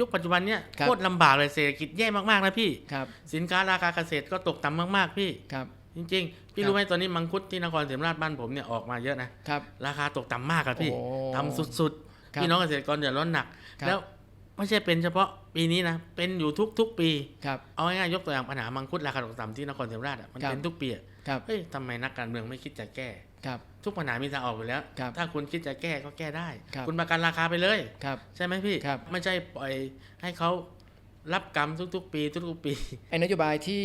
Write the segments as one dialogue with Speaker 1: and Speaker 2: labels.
Speaker 1: ยุคปัจจุบันเนี่ย
Speaker 2: ครับ
Speaker 1: โคตรลำบากเลยเศรษฐกิจแย่มากๆนะพี่
Speaker 2: ครับ
Speaker 1: สินค้าราคาเกษตรก็ตกต่ำมากๆพี่
Speaker 2: ครับ
Speaker 1: จริงๆ พี่
Speaker 2: ครับ
Speaker 1: รู้ไหมตอนนี้มังคุดที่นครศรีธรรมราชบ้านผมเนี่ยออกมาเยอะนะ
Speaker 2: ครับ
Speaker 1: ราคาตกต่ำมากอะพี่
Speaker 2: โอ้
Speaker 1: ต่ำสุด
Speaker 2: ครั
Speaker 1: ๆ
Speaker 2: บ
Speaker 1: พี่น้องเกษตรกรเดือดร้อนหนัก
Speaker 2: ครับ
Speaker 1: แล้วไม่ใช่เป็นเฉพาะปีนี้นะเป็นอยู่ทุกๆปี
Speaker 2: ครับ
Speaker 1: เอาง่ายๆยกตัวอย่างปัญหามังคุดราคาตกต่ำที่นครศรีธรรมราชอะมัน
Speaker 2: ครับ
Speaker 1: เป็นทุกปีอะ
Speaker 2: ครับ
Speaker 1: เฮ้ยทำไมนักการเมืองไม่คิดจะแก้
Speaker 2: ครับ
Speaker 1: ทุกปัญหามีทางออกอยู่แล้ว
Speaker 2: ครับ
Speaker 1: ถ้าคุณคิดจะแก้ก็แก้ได้
Speaker 2: ครับ
Speaker 1: คุณประกันราคาไปเลย
Speaker 2: ครับ
Speaker 1: ใช่ไหมพี่
Speaker 2: ครับ
Speaker 1: ไม่ใช่ปล่อยให้เขารับกรรมทุก ๆ ปี ทุกๆปี
Speaker 2: ไอ้นโยบายที่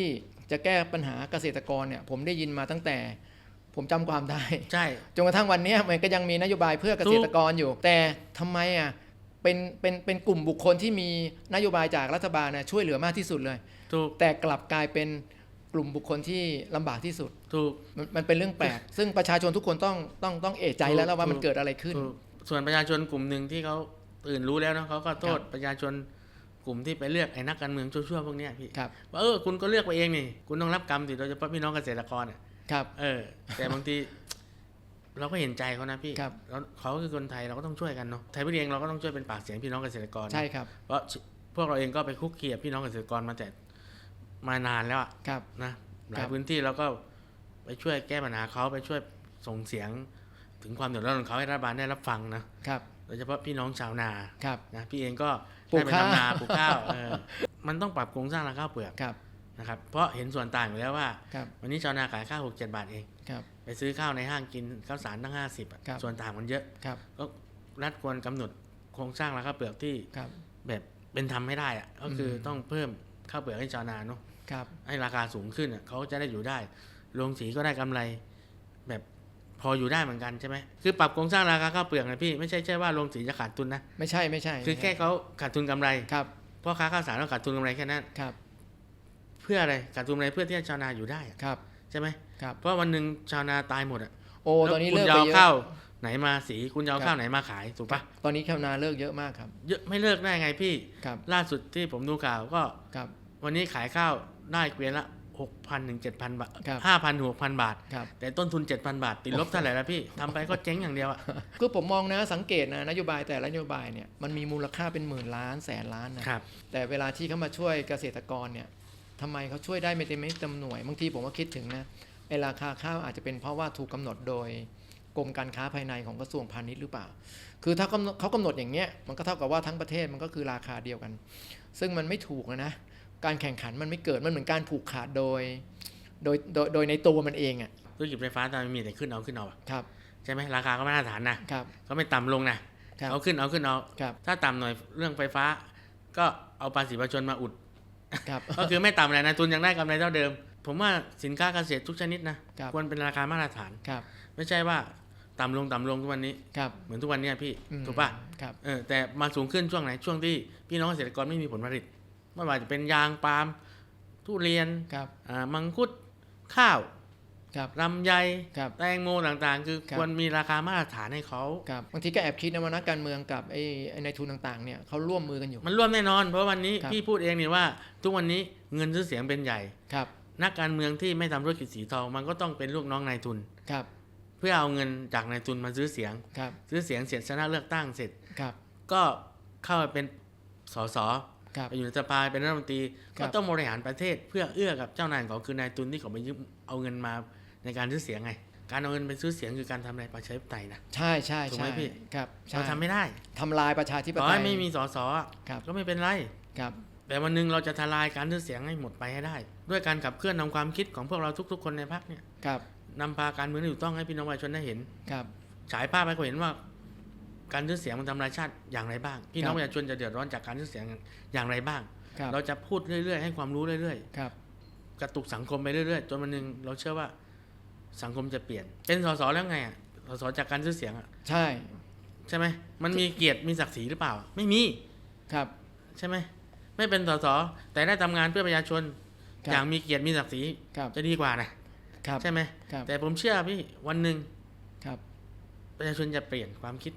Speaker 2: จะแก้ปัญหาเกษตรกรเนี่ยผมได้ยินมาตั้งแต่ ผมจำความได้
Speaker 1: ใช่
Speaker 2: จนกระทั่งวันเนี้ยมันก็ยังมีนโยบายเพื่อเกษตรกรอยู่ แต่ทำไมอะเป็นเป็นเป็นกลุ่มบุคคลที่มีนโยบายจากรัฐบาลนะช่วยเหลือมากที่สุดเลย
Speaker 1: ถูก
Speaker 2: แต่กลับกลายเป็น กลุ่มบุคคลที่ลำบากที่สุด
Speaker 1: ถูก
Speaker 2: มันมันเป็นเรื่องแปลก ซึ่งประชาชนทุกคนต้องต้องต้องเอะใจแล้วแล้วว่ามันเกิดอะไรขึ้น
Speaker 1: ถูกส่วนประชาชนกลุ่มหนึ่งที่เขาตื่นรู้แล้วนะเขาก็โทษ
Speaker 2: ครับ
Speaker 1: ประชาชนกลุ่มที่ไปเลือกไอ้นักการเมืองชั่วๆพวกเนี้ยพี่
Speaker 2: ครับ
Speaker 1: ว่าเออคุณก็เลือกไปเองนี่คุณต้องรับกรรมสิโดยเฉพาะพี่น้องเกษตรกรอะ
Speaker 2: ครับ
Speaker 1: เออ แต่บางที เราก็เห็นใจเขานะพี่
Speaker 2: ครับ
Speaker 1: แล้วเขาคือคนไทยเราก็ต้องช่วยกันเนาะไทยพี่เองเราก็ต้องช่วยเป็นปากเสียงพี่น้องเกษตรกร
Speaker 2: ใช่ครับ
Speaker 1: เพราะพวกเราเองก็ไปคุกคีกับพี่น้องเกษตรกรมาแต่ มานานแล้วอะ
Speaker 2: ครับ
Speaker 1: นะหลา
Speaker 2: ครั
Speaker 1: ย
Speaker 2: บ
Speaker 1: พื้นที่เราก็ไปช่วยแก้ปัญหาเขาไปช่วยส่งเสียง ถึงความเดือดร้อนของเขาให้รัฐบาลได้รับฟังนะครับโดยเฉพาะพี่น้องชาวนา
Speaker 2: ครับ
Speaker 1: นะพี่เองก็
Speaker 2: ปลูก
Speaker 1: ได้ไป
Speaker 2: ข้าว
Speaker 1: ทำนาปลูกข้าวเออมันต้องปรับโครงสร้างราคาข้าวเปลือก
Speaker 2: ครับ
Speaker 1: นะครับเพราะเห็นส่วนต่างอยู่แล้วว่า
Speaker 2: ครับ
Speaker 1: วันนี้ชาวนาขายข้าวหกเจ็ดบาทเอง
Speaker 2: ครับ
Speaker 1: ไปซื้อข้าวในห้างกินข้าวสารตั้งห้าสิบ
Speaker 2: ครับ
Speaker 1: ส่วนต่างมันเยอะ
Speaker 2: ครับ
Speaker 1: ก็รัฐควรกำหนดโครงสร้างราคาเปลือกที่
Speaker 2: ครับ
Speaker 1: แบบเป็นธรรมให้ได้อะก็คืออ
Speaker 2: ม
Speaker 1: ต้องเพิ่ม ข้าวเปลือกให้ชาวนาเนาะ
Speaker 2: ครับ
Speaker 1: ให้ราคาสูงขึ้นอะเขาจะได้อยู่ได้โรงสีก็ได้กำไร แบบพออยู่ได้เหมือนกันใช่ไหมคือปรับโครงสร้างราคาข้าวเปลือกนะพี่ไม่ใช่แค่ว่าโรงสีจะขาดทุนนะ
Speaker 2: ไม่ใช่ไม่ใช่
Speaker 1: คือแค่เขาขาดทุนกำไร
Speaker 2: ครับ
Speaker 1: พ่อค้าข้าวสารก็ขาดทุนกำไรแค่นั้น
Speaker 2: ครับ
Speaker 1: เพื่ออะไรขาดทุนกำไรเพื่อที่ให้ชาวนาอยู่ได้อะ
Speaker 2: ครับ
Speaker 1: ใช่ไหม
Speaker 2: ครับ
Speaker 1: เพราะวันหนึ่งชาวนาตายหมดอะ
Speaker 2: โอ้ตอนนี้
Speaker 1: คุ
Speaker 2: เลิ
Speaker 1: ณ
Speaker 2: ก
Speaker 1: จะ
Speaker 2: ไป
Speaker 1: เอา
Speaker 2: เยอะ
Speaker 1: ข้าวไหนมาสีคุณจะเอา
Speaker 2: ครับ
Speaker 1: ข้าวไหนมาขายถูกปะ
Speaker 2: ตอนนี้ชาวนาเลิกเยอะมากครับ
Speaker 1: เยอะไม่เลิกได้ไงพี่
Speaker 2: ครับ
Speaker 1: ล่าสุดที่ผมดูข่าวก็
Speaker 2: ครับ
Speaker 1: วันนี้ขายข้าวได้เกวียนละหกพันถึงเจ็ดพันบาท
Speaker 2: ครับ
Speaker 1: ห้าพันหกพันบาท
Speaker 2: ครับ
Speaker 1: แต่ต้นทุนเจ็ดพันบาท ติดลบเท่าไหร่แล้วพี่ทำไปก็เจ๊งอย่างเดียวอะ
Speaker 2: คือผมมองนะสังเกตนะนโยบายแต่ละนโยบายเนี่ยมันมีมูลค่าเป็นหมื่นล้านแสนล้านนะครับแต่เวลาที่เขามาช่วยเกษตรกรเนี่ยทำไมเขาช่วยได้ไม่เต็มไม่เต็มหน่วยบางทีผมก็คิดถึงนะไอราคาข้าวอาจจะเป็นเพราะว่าถูกกำหนดโดยกรมการค้าภายในของกระทรวงพาณิชย์หรือเปล่า คือถ้ากำหนดเขากำหนดอย่างเงี้ยมันก็เท่ากับว่าทั้งประเทศมันก็คือราคาเดียวกัน ซึ่งมันไม่ถูกนะ การแข่งขันมันไม่เกิดมันเหมือนการผูกขาดโดย โดยโดยโดยในตัวมันเองอะ
Speaker 1: ธุรกิจไฟฟ้าตอนนี้มีแต่ขึ้นเอาขึ้นเอาอะ
Speaker 2: ครับ
Speaker 1: ใช่ไหมราคาก็ไม่มาตรฐานนะครับเขาไม่ต่ำลงนะครับเอาขึ้นเอาขึ้นเอา
Speaker 2: ครับ
Speaker 1: ถ้าต่ำหน่อยเรื่องไฟฟ้า ก็เอาภาษีประชาชนมาอุด
Speaker 2: ครับ
Speaker 1: ก็คือไม่ต่ำเลยนะทุนยังได้กำไรเท่าเดิม ผมว่าสินค้าเกษตรทุกชนิดนะครับควรเป็นราคามาตรฐาน
Speaker 2: ครับ
Speaker 1: ไม่ใช่ว่าต่ำลงต่ำลงทุกวันนี้
Speaker 2: ครับ
Speaker 1: เหมือนทุกวันเนี้ยพี่
Speaker 2: อืม
Speaker 1: ถูกป่ะ
Speaker 2: ครับ
Speaker 1: เออแต่มาสูงขึ้นช่วงไหนช่วงที่พี่น้องเกษตรกรไม่มีผลผลิต ไม่ว่าจะเป็นยางปาล์มทุเรียน
Speaker 2: ครับ
Speaker 1: อ่ามังคุดข้าว
Speaker 2: ครับ
Speaker 1: ลำไย
Speaker 2: ครับ
Speaker 1: แตงโมต่างๆ คือ
Speaker 2: ครับ
Speaker 1: ควรมีราคามาตรฐานให้เขา
Speaker 2: ครับบางทีก็แอบคิดนะว่านักการเมืองกับไอ้ไอ้ในทุนต่างๆเนี่ยเขาร่วมมือกันอยู่
Speaker 1: มันร่วมแน่นอน เพราะวันนี้
Speaker 2: ครับ
Speaker 1: พี่พูดเองนี่ว่า ทุกวันนี้เงินซื้อเสียงเป็นใหญ่
Speaker 2: ครับ
Speaker 1: นักการเมืองที่ไม่ทำธุรกิจสีทองมันก็ต้องเป็นลูกน้องนายทุน
Speaker 2: ครับ
Speaker 1: เพื่อเอาเงินจากนายทุนมาซื้อเสียง
Speaker 2: ครับ
Speaker 1: ซื้อเสียงเสร็จชนะเลือกตั้งเสร็จ
Speaker 2: ครับ
Speaker 1: ก็เข้าไปเป็นสส
Speaker 2: ครับ
Speaker 1: ไปอยู่ในสภาเป็นรัฐมนตรี
Speaker 2: ครั
Speaker 1: ก็
Speaker 2: บ
Speaker 1: ต้องบริหารประเทศเพื่อเอื้อกับเจ้านายของเขาคือนายทุนที่เขาไปยืมเอาเงินมาในการซื้อเสียงไง การเอาเงินไปซื้อเสียงคือการทำลายประชาธิปไตยนะ
Speaker 2: ใช่ใช่
Speaker 1: ถูกไหม
Speaker 2: ใช่
Speaker 1: พี่
Speaker 2: ครับใช่
Speaker 1: เราทำไม่ได้
Speaker 2: ทำลายประชาธิป
Speaker 1: ต่อ
Speaker 2: ไตย
Speaker 1: ให้ไม่มีสสอะ
Speaker 2: ครับ
Speaker 1: ก็ไม่เป็นไร
Speaker 2: ครับ
Speaker 1: แต่วันหนึ่งเราจะทลายการซื้อเสียงให้หมดไปให้ได้ ด้วยการขับเคลื่อนนำความคิดของพวกเราทุก ๆ คนในพรรคเนี่ย
Speaker 2: ครับ
Speaker 1: นำพาการเมืองที่ถูกต้องให้พี่น้องประชาชนได้เห็น
Speaker 2: ครับ
Speaker 1: ฉายภาพให้เขาเห็นว่า การซื้อเสียงมันทำลายชาติอย่างไรบ้างพี่น้อง
Speaker 2: ครับ
Speaker 1: ประชาชนจะเดือดร้อนจากการซื้อเสียงอย่างไรบ้าง
Speaker 2: ครับ
Speaker 1: เราจะพูดเรื่อยๆ ให้ความรู้เรื่อย
Speaker 2: ครับ
Speaker 1: ๆกระตุกสังคมไปเรื่อยๆจนวันหนึ่งเราเชื่อว่าสังคมจะเปลี่ยน เป็นสสแล้วไงอะสสจากการซื้อเสียงอะ
Speaker 2: ใช่
Speaker 1: ใช่ไหมมันมีเกียรติมีศักดิ์ศรีหรือเปล่า ไม่มี
Speaker 2: ครับ
Speaker 1: ใช่ไหมไม่เป็นสสแต่ได้ทำงานเพื่อประชาชน
Speaker 2: ครับ
Speaker 1: อย่างมีเกียรติมีศักดิ์ศรี
Speaker 2: ครับ
Speaker 1: จะดีกว่านะ
Speaker 2: ครับ
Speaker 1: ใช่ไหม
Speaker 2: ครับ
Speaker 1: แต่ผมเชื่อพี่วันหนึ่ง
Speaker 2: ครับ
Speaker 1: ประชาชนจะเปลี่ยนความคิด